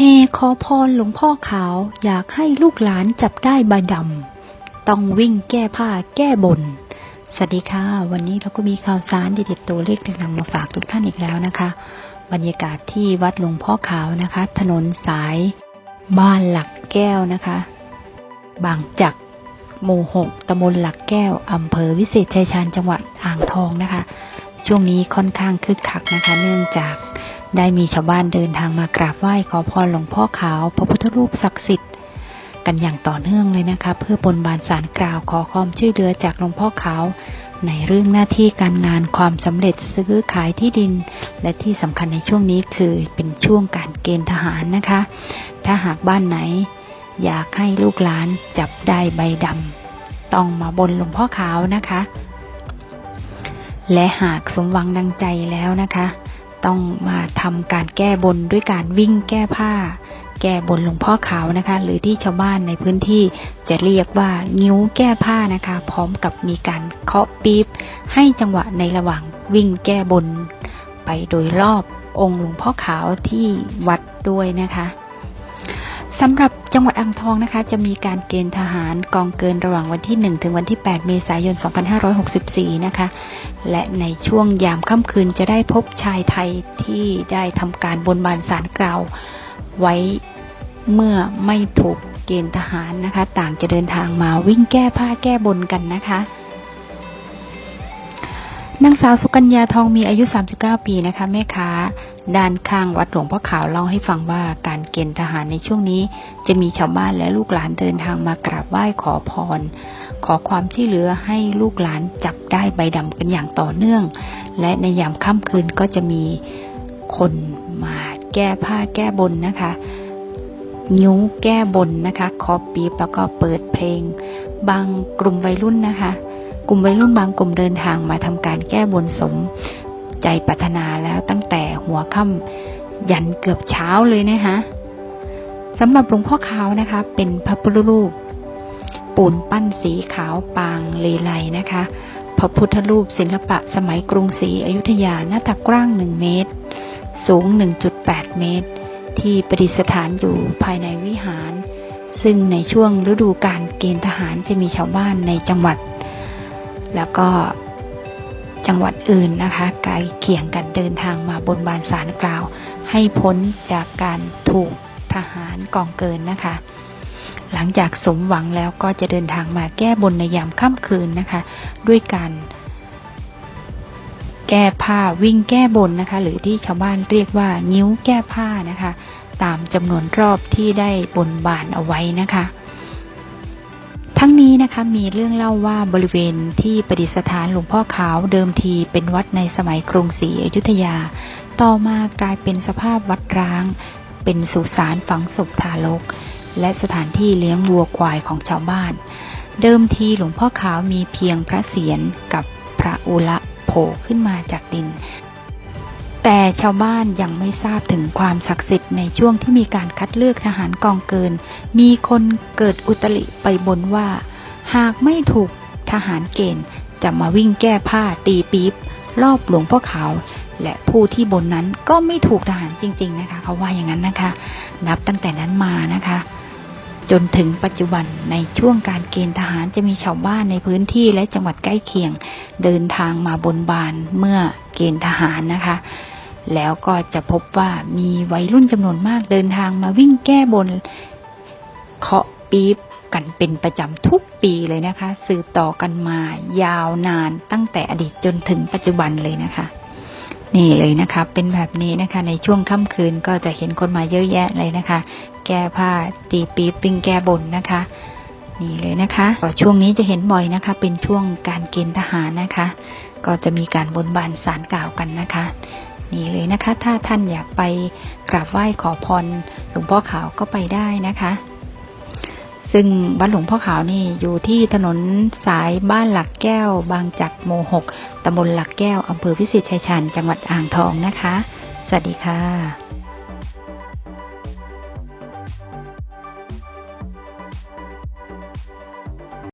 ฮขอพรหลวงพ่อขาวอยากให้ลูกหลานจับได้ใบดำต้องวิ่งแก้ผ้าแก้บน สวัสดีค่ะ วันนี้เราก็มีข่าวสารเด็ดๆตัวเลขต่างๆมาฝากทุกท่านอีกแล้วนะคะ บรรยากาศที่วัดหลวงพ่อขาวนะคะ ถนนสาย บ้านหลักแก้วนะคะ บางจักหมู่หกตำบลหลักแก้วอำเภอวิเศษชัยชาญจังหวัดอ่างทองนะคะ ช่วงนี้ค่อนข้างคึกคักนะคะ เนื่องจาก ได้มีชาวบ้านเดินทางมากราบไหว้ขอพรหลวงพ่อขาว พระพุทธรูปศักดิ์สิทธิ์ กันอย่างต่อเนื่องเลยนะคะ เพื่อบนบานสารกล่าวขอความช่วยเหลือจากหลวงพ่อขาว ในเรื่องหน้าที่การงานความสำเร็จซื้อขายที่ดิน และที่สำคัญในช่วงนี้คือเป็นช่วงการเกณฑ์ทหารนะคะ ถ้าหากบ้านไหน อยากให้ลูกหลานจับได้ใบดำต้องมาบนหลวงพ่อขาวนะคะ และหากสมหวังดังใจแล้วนะคะ ต้องมาทำการแก้บนด้วยการวิ่งแก้ผ้า แก้บนหลวงพ่อขาวนะคะ หรือที่ชาวบ้านในพื้นที่จะเรียกว่างิ้วแก้ผ้านะคะ พร้อมกับมีการเคาะปี๊บให้จังหวะในระหว่างวิ่งแก้บน ไปโดยรอบองค์หลวงพ่อขาวที่วัดด้วยนะคะ สำหรับจังหวัดอ่างทองนะคะ จะมีการเกณฑ์ทหารกองเกินระหว่างวันที่ 1 ถึงวันที่ 8 เมษายน 2564 นะคะ และในช่วงยามค่ำคืนจะได้พบชายไทยที่ได้ทำการบนบานสารกล่าว ไว้เมื่อไม่ถูกเกณฑ์ทหารนะคะ ต่างจะเดินทางมาวิ่งแก้ผ้าแก้บนกันนะคะนางสาวสุกัญญาทองมีอายุ 39 ปีนะคะแม่ค้า ด้านข้างวัดหลวงพ่อขาวเล่าให้ฟังว่าการเกณฑ์ทหารในช่วงนี้ จะมีชาวบ้านและลูกหลานเดินทางมากราบไหว้ขอพร ขอความช่วยเหลือให้ลูกหลานจับได้ใบดำกันอย่างต่อเนื่อง และในยามค่ำคืนก็จะมีคนมาแก้ผ้าแก้บนนะคะนิ้วแก้บนนะคะ คอปีบแล้วก็เปิดเพลง บางกลุ่มวัยรุ่นนะคะ กลุ่มวัยรุ่นบางกลุ่มเดินทางมาทำการแก้บนสม ใจปรารถนาแล้วตั้งแต่หัวค่ำยันเกือบเช้าเลยนะคะสำหรับหลวงพ่อขาวนะคะ เป็นพระพุทธรูป ปูนปั้นสีขาวปางเลไลนะคะ พระพุทธรูปศิลปะสมัยกรุงศรีอยุธยาหน้าตักกว้าง 1 เมตร สูง 1.8 เมตร ที่ประดิษฐานอยู่ภายในวิหาร ซึ่งในช่วงฤดูการเกณฑ์ทหารจะมีชาวบ้านในจังหวัด แล้วก็ จังหวัดอื่นนะคะไกลเคียงกันเดินทางมาบนบานสารกล่าว ให้พ้นจากการถูกทหารกองเกินนะคะ หลังจากสมหวังแล้วก็จะเดินทางมาแก้บนในยามค่ำคืนนะคะ ด้วยการแก้ผ้าวิ่งแก้บนนะคะ หรือที่ชาวบ้านเรียกว่านิ้วแก้ผ้านะคะ ตามจำนวนรอบที่ได้บนบานเอาไว้นะคะ ทั้งนี้นะคะมีเรื่องเล่าว่าบริเวณที่ประดิษฐานหลวงพ่อขาวเดิมทีเป็นวัดในสมัยกรุงศรีอยุธยา ต่อมากลายเป็นสภาพวัดร้าง เป็นสุสานฝังศพทารก และสถานที่เลี้ยงวัวควายของชาวบ้าน เดิมทีหลวงพ่อขาวมีเพียงพระเศียรกับพระอุละโผล่ขึ้นมาจากดิน แต่ชาวบ้านยังไม่ทราบถึงความศักดิ์สิทธิ์ในช่วงที่มีการคัดเลือกทหารกองเกิน มีคนเกิดอุตริไปบนว่า หากไม่ถูกทหารเกณฑ์จะมาวิ่งแก้ผ้าตีปี๊บรอบหลวงพ่อขาว และผู้ที่บนนั้นก็ไม่ถูกทหารจริง ๆ นะคะ เขาว่าอย่างนั้นนะคะ นับตั้งแต่นั้นมานะคะ จนถึงปัจจุบันในช่วงการเกณฑ์ทหารจะมีชาวบ้านในพื้นที่และจังหวัดใกล้เคียง เดินทางมาบนบานเมื่อเกณฑ์ทหารนะคะ แล้วก็จะพบว่ามีวัยรุ่นจำนวนมากเดินทางมาวิ่งแก้บนเคาะปี๊บกันเป็นประจำทุกปีเลยนะคะ สืบต่อกันมายาวนานตั้งแต่อดีตจนถึงปัจจุบันเลยนะคะ นี่เลยนะคะ เป็นแบบนี้นะคะ ในช่วงค่ำคืนก็จะเห็นคนมาเยอะแยะเลยนะคะ แก้ผ้าตีปี๊บปิ้งแก้บนนะคะ นี่เลยนะคะก็ช่วงนี้จะเห็นบ่อยนะคะ เป็นช่วงการเกณฑ์ทหารนะคะ ก็จะมีการบนบานสารกล่าวกันนะคะนี่เลยนะคะ ถ้าท่านอยากไปกราบไหว้ขอพรหลวงพ่อขาวก็ไปได้นะคะ ซึ่งวัดหลวงพ่อขาวนี่อยู่ที่ถนนสายบ้านหลักแก้ว บางจักโมหกตำบลหลักแก้วอำเภอพิเศษชัยชันจังหวัดอ่างทองนะคะ สวัสดีค่ะ